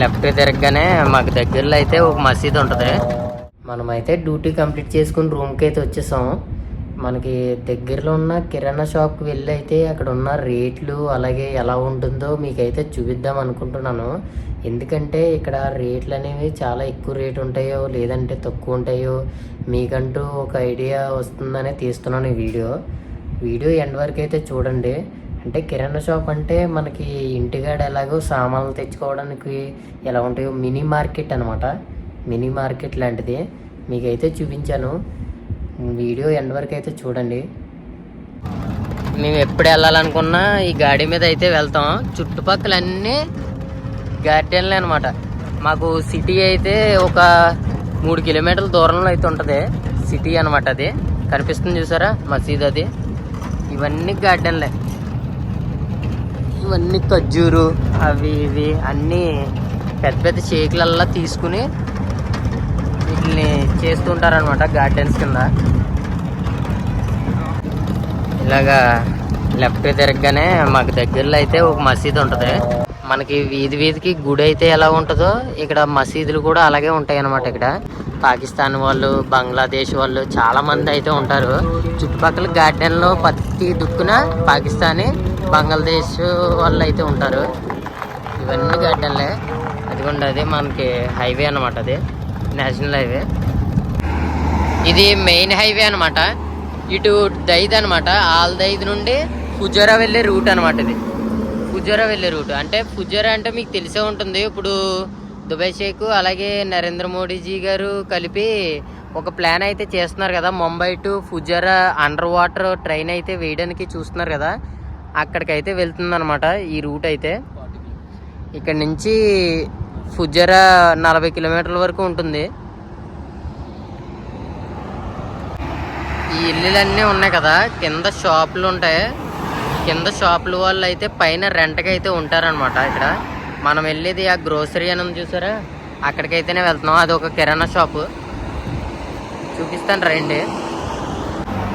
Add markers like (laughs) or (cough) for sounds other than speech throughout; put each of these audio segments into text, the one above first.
Left తిరగగానే మాకు దగ్గరలో అయితే ఒక మసీద్ ఉంటుంది. మనమైతే డ్యూటీ కంప్లీట్ చేసుకుని రూమ్కి అయితే వచ్చేసాం మనకి దగ్గరలో ఉన్న కిరాణా షాప్కి వెళ్ళి అయితే అక్కడ ఉన్న రేట్లు అలాగే ఎలా ఉంటుందో మీకైతే చూపిద్దాం అనుకుంటున్నాను. ఎందుకంటే ఇక్కడ రేట్లు అనేవి చాలా ఎక్కువ రేట్ ఉంటాయో లేదంటే తక్కువ ఉంటాయో మీకంటూ ఒక ఐడియా వస్తుందనే తీస్తున్నాను ఈ వీడియో. వీడియో ఎండ్ వరకు అయితే చూడండి. అంటే కిరాణా షాప్ అంటే మనకి ఇంటికాడ ఎలాగో సామాన్లు తెచ్చుకోవడానికి ఎలా ఉంటాయో మినీ మార్కెట్ అనమాట మినీ మార్కెట్ లాంటిది. మీకైతే చూపించాను. వీడియో ఎండ్ వరకు అయితే చూడండి. మేము ఎప్పుడు వెళ్ళాలనుకున్నా ఈ గాడి మీద అయితే వెళ్తాం. చుట్టుపక్కల అన్నీ గార్డెన్లే అనమాట మాకు సిటీ అయితే ఒక మూడు కిలోమీటర్ల దూరంలో అయితే ఉంటుంది. సిటీ అనమాట అది. కనిపిస్తుంది చూసారా? మసీద్ అది. ఇవన్నీ గార్డెన్లే. ఇవన్నీ ఖర్జూరు అవి ఇవి అన్నీ పెద్ద పెద్ద షేకులల్లా తీసుకుని వీటిని చేస్తుంటారనమాట గార్డెన్స్ కింద. ఇలాగా లెఫ్ట్ తిరగగానే మాకు దగ్గరలో అయితే ఒక మసీదు ఉంటుంది. మనకి వీధి వీధికి గుడి అయితే ఎలా ఉంటుందో ఇక్కడ మసీదులు కూడా అలాగే ఉంటాయి అన్నమాట ఇక్కడ. పాకిస్తాన్ వాళ్ళు బంగ్లాదేశ్ వాళ్ళు చాలా మంది అయితే ఉంటారు. చుట్టుపక్కల గార్డెన్లో ప్రతి దుక్కున పాకిస్తానీ బంగ్లాదేశ్ వాళ్ళు అయితే ఉంటారు. ఇవన్నీ గార్డెన్లే అదిగోండి అది మనకి హైవే అనమాట అది. National highway. ఇది మెయిన్ హైవే అనమాట ఇటు దైద్ అనమాట ఆల్ దైద్ నుండి ఫుజరా వెళ్ళే రూట్ అనమాట ఇది. ఫుజరా వెళ్ళే రూట్. అంటే ఫుజరా అంటే మీకు తెలిసే ఉంటుంది. ఇప్పుడు దుబాయ్ షేక్ అలాగే నరేంద్ర మోడీజీ గారు కలిపి ఒక ప్లాన్ అయితే చేస్తున్నారు కదా. Mumbai to Fujairah under water train అయితే వేయడానికి చూస్తున్నారు కదా. అక్కడికైతే వెళ్తుందనమాట ఈ రూట్ అయితే. ఇక్కడ నుంచి ఫుజరా నలభై కిలోమీటర్ల వరకు ఉంటుంది. ఈ ఇల్లులన్నీ ఉన్నాయి కదా. కింద షాపులు ఉంటాయి. కింద షాపుల వాళ్ళు అయితే పైన రెంట్కి అయితే ఉంటారనమాట ఇక్కడ. మనం వెళ్ళేది ఆ గ్రోసరీ అని ఉంది చూసారా? అక్కడికైతేనే వెళ్తున్నాం. అది ఒక కిరాణా షాపు. చూపిస్తాను రండి.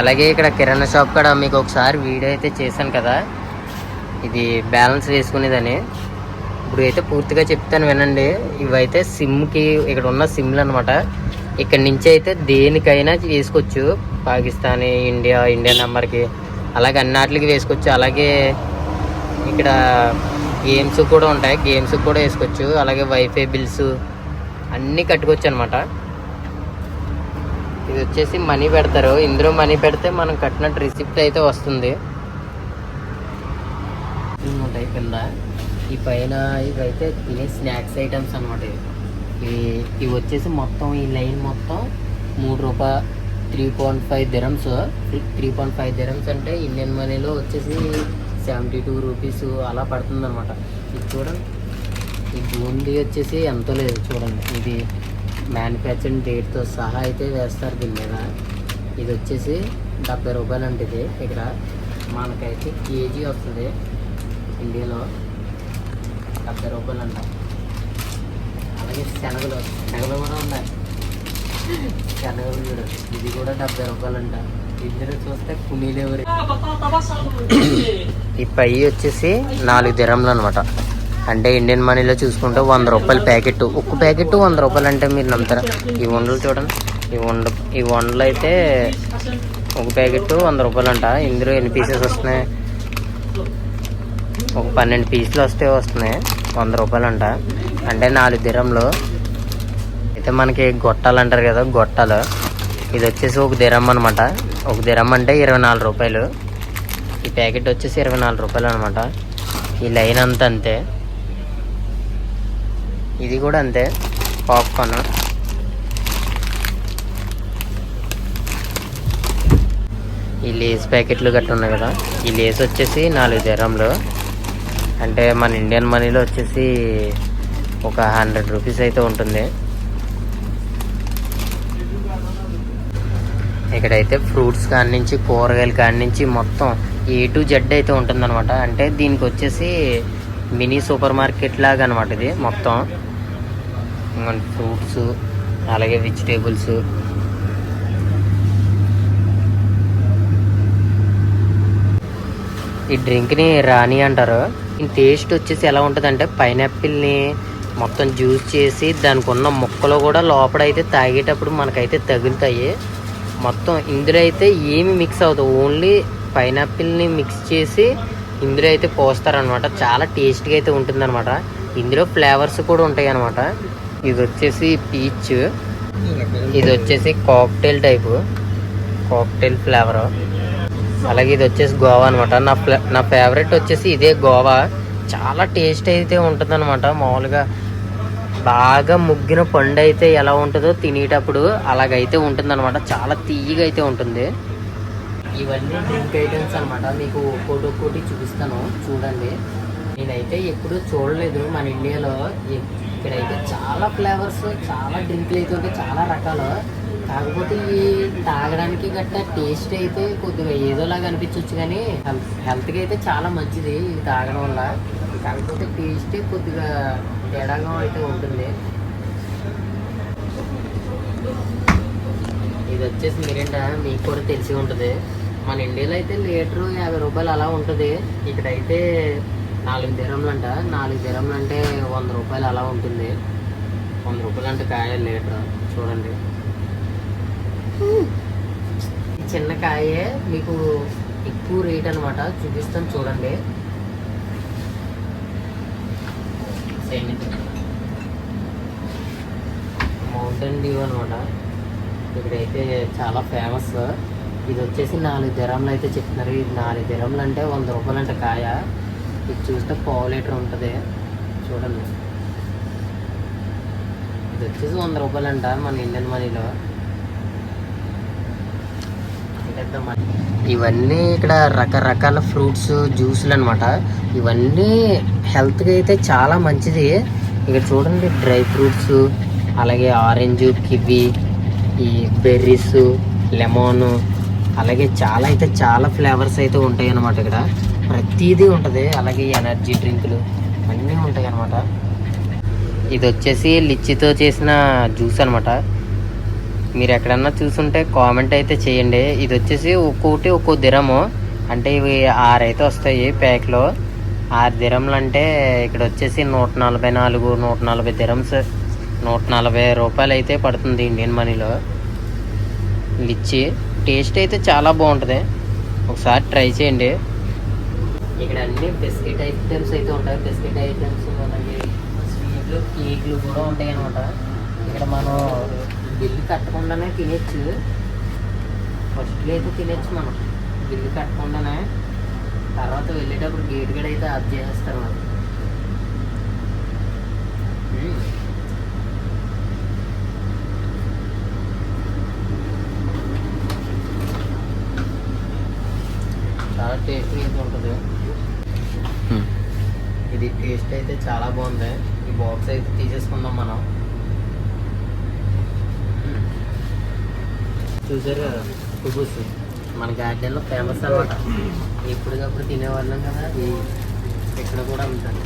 అలాగే ఇక్కడ కిరాణా షాప్ కూడా మీకు ఒకసారి వీడియో అయితే చేశాను కదా. ఇది బ్యాలెన్స్ వేసుకునేదని ఇప్పుడు అయితే పూర్తిగా చెప్తాను వినండి. ఇవైతే సిమ్కి ఇక్కడ ఉన్న సిమ్లు అనమాట ఇక్కడ నుంచి అయితే దేనికైనా వేసుకోవచ్చు. పాకిస్తానీ ఇండియా ఇండియా నెంబర్కి అలాగే అన్నిటికి వేసుకోవచ్చు. అలాగే ఇక్కడ గేమ్స్ కూడా ఉంటాయి. గేమ్స్ కూడా వేసుకోవచ్చు. అలాగే వైఫై బిల్స్ అన్నీ కట్టుకోవచ్చు అనమాట ఇది వచ్చేసి మనీ పెడతారు. ఇందులో మనీ పెడితే మనం కట్టినట్టు రిసిప్ట్ అయితే వస్తుంది. ఉంటాయి కింద. ఈ పైన ఇవైతే తినే స్నాక్స్ ఐటమ్స్ అనమాట ఇవి. ఇవి ఇవి వచ్చేసి మొత్తం ఈ లైన్ మొత్తం మూడు రూపాయ three point five dirhams. Three point five dirhams అంటే ఇండియన్ మనీలో వచ్చేసి సెవెంటీ టూ రూపీస్ అలా పడుతుంది అనమాట ఇది చూడండి. ఈ బూందీ వచ్చేసి ఎంతో లేదు చూడండి. ఇది మ్యానుఫ్యాక్చరింగ్ డేట్తో సహా అయితే వేస్తారు దీని మీద. ఇది వచ్చేసి డెబ్బై రూపాయలు అంటే ఇది ఇక్కడ. మనకైతే కేజీ వస్తుంది ఇండియాలో. డెబ్బై రూపాయలు అంట. అలాగే శనగలు శనగలు కూడా ఉన్నాయి. శనగలు చూడు ఇది కూడా డెబ్బై రూపాయలు అంట. ఇద్దరు చూస్తే కునీలేవరు ఈ పై వచ్చేసి నాలుగు దిరంలు అనమాట అంటే ఇండియన్ మనీలో చూసుకుంటే వంద రూపాయల ప్యాకెట్. ఒక్క ప్యాకెట్ వంద రూపాయలు అంటే మీరు నమ్ముతారా? ఈ వండలు చూడండి. ఈ వండ ఈ వండలు అయితే ఒక ప్యాకెట్ వంద రూపాయలు అంట ఇందులో ఎన్ని పీసెస్ వస్తున్నాయి? ఒక పన్నెండు పీసులు వస్తే వస్తున్నాయి. వంద రూపాయలు అంట అంటే నాలుగు దిరంలో అయితే మనకి గొట్టాలు అంటారు కదా గొట్టాలు. ఇది వచ్చేసి ఒక దిరం అనమాట ఒక దిరం అంటే ఇరవై నాలుగు రూపాయలు. ఈ ప్యాకెట్ వచ్చేసి ఇరవై నాలుగు రూపాయలు అనమాట ఈ లైన్ అంతా అంతే. ఇది కూడా అంతే. పాప్కార్న్ ఈ లేస్ ప్యాకెట్లు గట్రా ఉన్నాయి కదా. ఈ లేస్ వచ్చేసి నాలుగు దిరంలు అంటే మన ఇండియన్ మనీలో వచ్చేసి ఒక హండ్రెడ్ రూపీస్ అయితే ఉంటుంది. ఇక్కడైతే ఫ్రూట్స్ కాడి నుంచి కూరగాయల కాడి నుంచి మొత్తం ఏ టు జెడ్ అయితే ఉంటుందన్నమాట. అంటే దీనికి వచ్చేసి మినీ సూపర్ మార్కెట్ లాగా అనమాట ఇది మొత్తం. ఫ్రూట్స్ అలాగే వెజిటేబుల్స్ ఈ డ్రింక్ని రాణి అంటారు. ఈ టేస్ట్ వచ్చేసి ఎలా ఉంటుందంటే పైనాపిల్ని మొత్తం జ్యూస్ చేసి దానికి ఉన్న ముక్కలు కూడా లోపడైతే తాగేటప్పుడు మనకైతే తగులుతాయి. మొత్తం ఇందులో అయితే ఏమి మిక్స్ అవుతుంది ఓన్లీ పైనాపిల్ని మిక్స్ చేసి ఇందులో అయితే పోస్తారనమాట చాలా టేస్ట్గా అయితే ఉంటుందన్నమాట. ఇందులో ఫ్లేవర్స్ కూడా ఉంటాయి అనమాట ఇది వచ్చేసి పీచ్. ఇది వచ్చేసి కాక్టైల్ టైపు. Cocktail flavour. అలాగే ఇది వచ్చేసి గోవా అనమాట నా నా ఫేవరెట్ వచ్చేసి ఇదే గోవా. చాలా టేస్ట్ అయితే ఉంటుంది అనమాట మామూలుగా. బాగా ముగ్గిన పండు అయితే ఎలా ఉంటుందో తినేటప్పుడు అలాగైతే ఉంటుంది అనమాట చాలా తీయగా అయితే ఉంటుంది. ఇవన్నీ డ్రింక్ ఐటమ్స్ అనమాట మీకు ఒక్కోటి ఒక్కోటి చూపిస్తాను. చూడండి. నేనైతే ఎప్పుడూ చూడలేదు మన ఇండియాలో. ఇక్కడైతే చాలా ఫ్లేవర్స్ చాలా డ్రింక్లు అయితే ఉంటాయి చాలా రకాలు. కాకపోతే ఈ తాగడానికి గట్ట టేస్ట్ అయితే కొద్దిగా ఏదోలాగా అనిపించవచ్చు కానీ హెల్త్ హెల్త్కి అయితే చాలా మంచిది ఇది తాగడం వల్ల. కాకపోతే టేస్ట్ కొద్దిగా తేడాగా అయితే ఉంటుంది. ఇది వచ్చేసి మిరిండా మీకు కూడా తెలిసి ఉంటుంది. మన ఇండియాలో అయితే లీటరు యాభై రూపాయలు అలా ఉంటుంది. ఇక్కడైతే నాలుగు దిరములు అంట నాలుగు దిరములు అంటే వంద రూపాయలు అలా ఉంటుంది. వంద రూపాయలు అంటే కాయ లీటర్. చూడండి. చిన్న కాయే మీకు ఎక్కువ రేట్ అనమాట చూపిస్తాను చూడండి. మౌంటైన్ డ్యూ అనమాట ఇక్కడైతే చాలా ఫేమస్. ఇది వచ్చేసి నాలుగు దిరములు అయితే చెప్తున్నారు ఇది నాలుగు దిరములు అంటే వంద రూపాయలు అంటే కాయ. ఇది చూస్తే పావు లీటర్ ఉంటుంది. చూడండి. ఇది వచ్చేసి వంద రూపాయలు అంట మన ఇండియన్ మనీలో. ఇవన్నీ ఇక్కడ రకరకాల ఫ్రూట్స్ జ్యూసులు అనమాట ఇవన్నీ హెల్త్కి అయితే చాలా మంచిది. ఇక్కడ చూడండి డ్రై ఫ్రూట్స్ అలాగే ఆరెంజ్ కివి ఈ బెర్రీస్ లెమోన్ అలాగే చాలా అయితే చాలా ఫ్లేవర్స్ అయితే ఉంటాయి అన్నమాట ఇక్కడ. ప్రతిదీ ఉంటుంది. అలాగే ఎనర్జీ డ్రింకులు అన్నీ ఉంటాయి అన్నమాట. ఇది వచ్చేసి లిచ్చితో చేసిన జ్యూస్ అనమాట మీరు ఎక్కడన్నా చూసుంటే కామెంట్ అయితే చేయండి. ఇది వచ్చేసి ఒక్కొక్కటి ఒక్కో దిరము. అంటే ఇవి ఆరు అయితే వస్తాయి ప్యాక్లో. ఆరు దిరములు అంటే ఇక్కడ వచ్చేసి నూట నలభై నాలుగు నూట నలభై దిరమ్స్ నూట నలభై రూపాయలు అయితే పడుతుంది ఇండియన్ మనీలో. లిచ్చి టేస్ట్ అయితే చాలా బాగుంటుంది. ఒకసారి ట్రై చేయండి. ఇక్కడ అన్ని బిస్కెట్ ఐటమ్స్ అయితే ఉంటాయి. బిస్కెట్ ఐటమ్స్ అలాగే స్వీట్లు కేక్లు కూడా ఉంటాయి అనమాట ఇక్కడ మనం బిల్లు కట్టకుండానే తినచ్చు. ఫస్ట్లో అయితే తినచ్చు మనం. బిల్లు కట్టకుండానే. తర్వాత వెళ్ళేటప్పుడు గేట్ గడ అయితే ఆఫ్ చేసేస్తారు మనం చాలా టేస్టీ అయితే ఉంటుంది. ఇది టేస్ట్ అయితే చాలా బాగుంది. ఈ బాక్స్ అయితే తీసేసుకుందాం మనం. చూసారు కదా కుబూస్. మన గార్డెన్లో ఫేమస్ అనమాట ఎప్పటికప్పుడు తినేవాళ్ళం కదా ఈ ఇక్కడ కూడా ఉంటాయి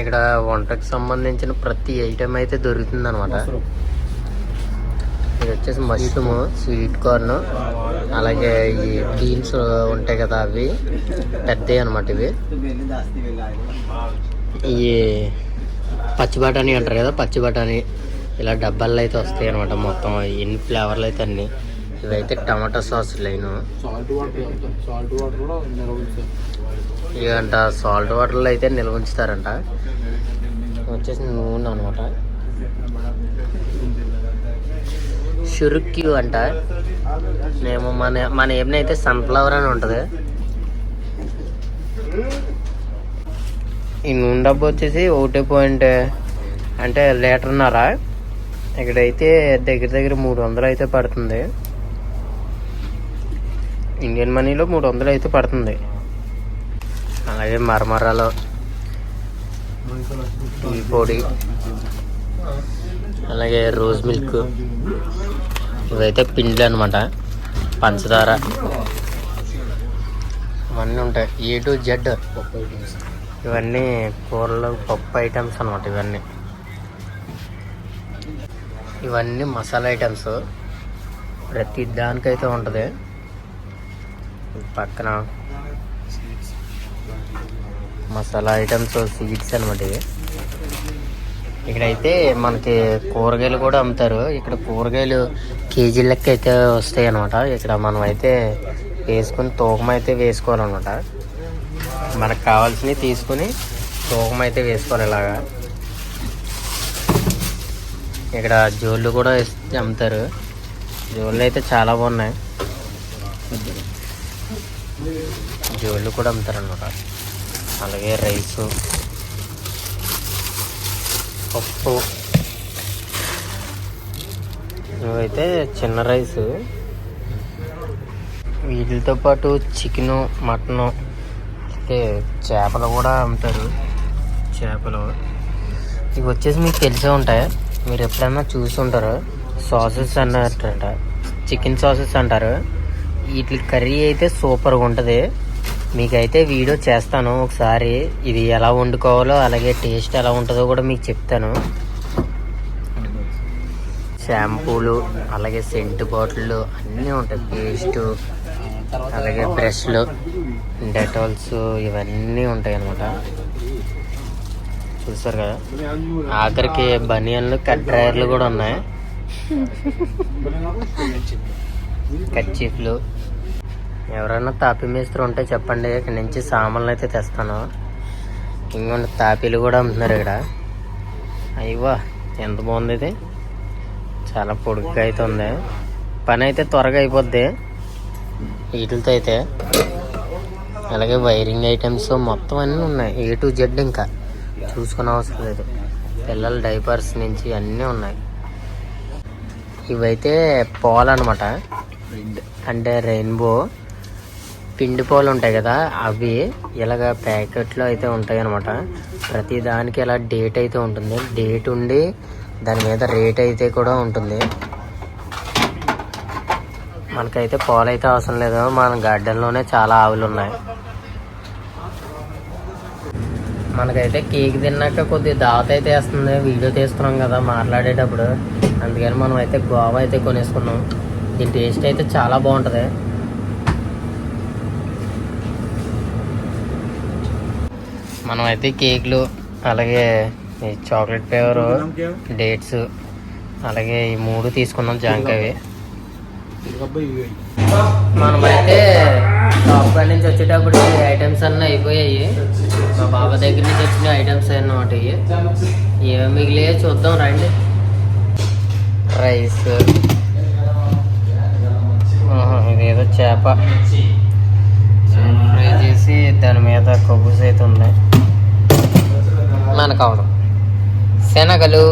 ఇక్కడ వంటకు సంబంధించిన ప్రతి ఐటెం అయితే దొరుకుతుంది అనమాట ఇది వచ్చేసి మష్రూమ్ స్వీట్ కార్న్ అలాగే ఈ బీన్స్ ఉంటాయి కదా అవి. పెద్దవి అనమాట ఇవి. ఈ పచ్చి బఠానీ అంటారు కదా పచ్చి బఠానీ. ఇలా డబ్బాల్లో అయితే వస్తాయి అనమాట మొత్తం. ఎన్ని ఫ్లేవర్లు అయితే అన్ని. ఇవైతే టమాటా సాస్ లైన్. ఇదంట సాల్ట్ వాటర్లో అయితే నిల్వ ఉంచుతారంట. వచ్చేసి నూనె అనమాట షురుక్యూ అంట. మేము మన మన ఏమైతే సన్ఫ్లవర్ అని ఉంటుంది. ఈ నూనె డబ్బు వచ్చేసి ఒకటి పాయింట్ అంటే లీటర్న్నర. ఇక్కడైతే దగ్గర దగ్గర మూడు వందలు అయితే పడుతుంది. ఇండియన్ మనీలో మూడు వందలు అయితే పడుతుంది. అలాగే మరమరాలు టీ పొడి. అలాగే రోజ్ మిల్క్. ఇవైతే పిండ్లు అనమాట పంచదార. ఇవన్నీ ఉంటాయి. A to Z. ఇవన్నీ కూరలు పప్పు ఐటమ్స్ అనమాట ఇవన్నీ. ఇవన్నీ మసాలా ఐటమ్స్. ప్రతి దానికైతే ఉంటుంది. పక్కన మసాలా ఐటమ్స్ స్వీట్స్ అనమాట ఇవి. ఇక్కడైతే మనకి కూరగాయలు కూడా అమ్ముతారు. ఇక్కడ కూరగాయలు కేజీ లెక్క అయితే వస్తాయి అనమాట ఇక్కడ మనం అయితే వేసుకుని తూకం అయితే వేసుకోవాలన్నమాట. మనకు కావాల్సినవి తీసుకుని తూకం అయితే వేసుకోవాలి ఇలాగా. ఇక్కడ జోళ్ళు కూడా అమ్ముతారు. జోళ్ళు అయితే చాలా బాగున్నాయి. జోళ్ళు కూడా అమ్ముతారు అన్నమాట అలాగే రైసు. పప్పు. ఇవైతే చిన్న రైస్. వీటితో పాటు చికెను మటను అయితే చేపలు కూడా అమ్ముతారు. చేపలు. ఇవి వచ్చేసి మీకు తెలిసే ఉంటాయి. మీరు ఎప్పుడైనా చూసి ఉంటారు. సాసెస్ అన్నట్ట చికెన్ సాసెస్ అంటారు. వీటి కర్రీ అయితే సూపర్గా ఉంటుంది. మీకైతే వీడియో చేస్తాను ఒకసారి. ఇది ఎలా వండుకోవాలో అలాగే టేస్ట్ ఎలా ఉంటుందో కూడా మీకు చెప్తాను. షాంపూలు అలాగే సెంట్ బాటిళ్ళు అన్నీ ఉంటాయి. పేస్టు అలాగే బ్రష్లు డెటాల్స్ ఇవన్నీ ఉంటాయి అన్నమాట. చూసారు కదా? ఆఖరికి బనియన్లు కట్ డ్రైయర్లు కూడా ఉన్నాయి. (laughs) కచ్చీఫ్లు ఎవరైనా తాపి మేస్త్రి ఉంటే చెప్పండి. ఇక్కడ నుంచి సామాన్లు అయితే తెస్తాను. ఇంకొండ తాపీలు కూడా అమ్ముతున్నారు ఇక్కడ. అయ్యవా ఎంత బాగుంది ఇది. చాలా పొడుగ్గా అయితే ఉంది. పని అయితే త్వరగా అయిపోద్ది. వీటితో అయితే. అలాగే వైరింగ్ ఐటమ్స్ మొత్తం అన్నీ ఉన్నాయి. ఏ టు జెడ్ ఇంకా. చూసుకునే అవసరం లేదు. పిల్లల డైపర్స్ నుంచి అన్నీ ఉన్నాయి. ఇవైతే పాలు అనమాట అంటే రెయిన్బో. పిండి పాలు ఉంటాయి కదా అవి ఇలాగ ప్యాకెట్లో అయితే ఉంటాయి అనమాట ప్రతి దానికి ఇలా డేట్ అయితే ఉంటుంది. డేట్ ఉండి దాని మీద రేట్ అయితే కూడా ఉంటుంది. మనకైతే పాలు అయితే అవసరం లేదు. మన గార్డెన్లోనే చాలా ఆవులు ఉన్నాయి. మనకైతే కేక్ తిన్నాక కొద్ది దావత అయితే వేస్తుంది. వీడియో తీస్తున్నాం కదా మాట్లాడేటప్పుడు. అందుకని మనం అయితే గోవా అయితే కొనేసుకున్నాం. దీని టేస్ట్ అయితే చాలా బాగుంటుంది. మనం అయితే కేక్లు అలాగే ఈ చాక్లెట్ ఫ్లేవర్ డేట్స్ అలాగే ఈ మూడు తీసుకున్నాం జాంకాయవి. మనమైతే షాప్ కాడి నుంచి వచ్చేటప్పుడు ఈ ఐటమ్స్ అన్నీ అయిపోయాయి. మా బాబా దగ్గర నుంచి వచ్చిన ఐటమ్స్ అన్నమాట ఇవి. ఏమేమి మిగిలే చూద్దాం రండి. రైస్. ఇదేదో చేప. ఫ్రై చేసి దాని మీద కొబ్బుస్ అయితే ఉన్నాయి మనకు కావడం శనగలు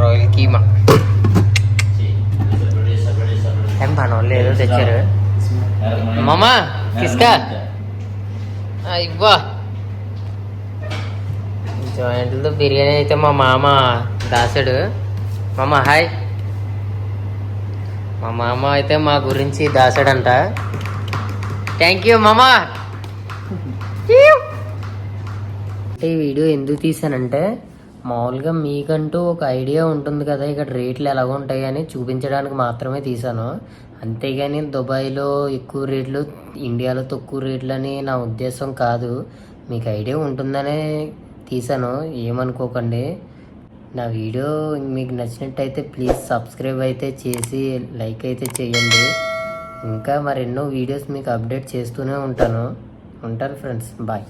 రాయల్ కీమా ఏం పని ఏదో తెచ్చారు. మామా కిస్కా. ఇవ్వా. జాయింట్లతో బిర్యానీ అయితే మా మామ దాసాడు. మామ హాయ్. మా మామ అయితే మా గురించి దాసాడంట. థ్యాంక్ యూ మామా. (laughs) అంటే ఈ వీడియో ఎందుకు తీసానంటే మామూలుగా మీకంటూ ఒక ఐడియా ఉంటుంది కదా ఇక్కడ రేట్లు ఎలాగ ఉంటాయి అని చూపించడానికి మాత్రమే తీసాను అంతేగాని దుబాయ్లో ఎక్కువ రేట్లు ఇండియాలో తక్కువ రేట్లు అని నా ఉద్దేశం కాదు. మీకు ఐడియా ఉంటుందనే తీసాను ఏమనుకోకండి. నా వీడియో మీకు నచ్చినట్టయితే ప్లీజ్ సబ్స్క్రైబ్ అయితే చేసి లైక్ అయితే చేయండి. ఇంకా మరెన్నో వీడియోస్ మీకు అప్డేట్ చేస్తూనే ఉంటాను. ఉంటాను ఫ్రెండ్స్. బాయ్.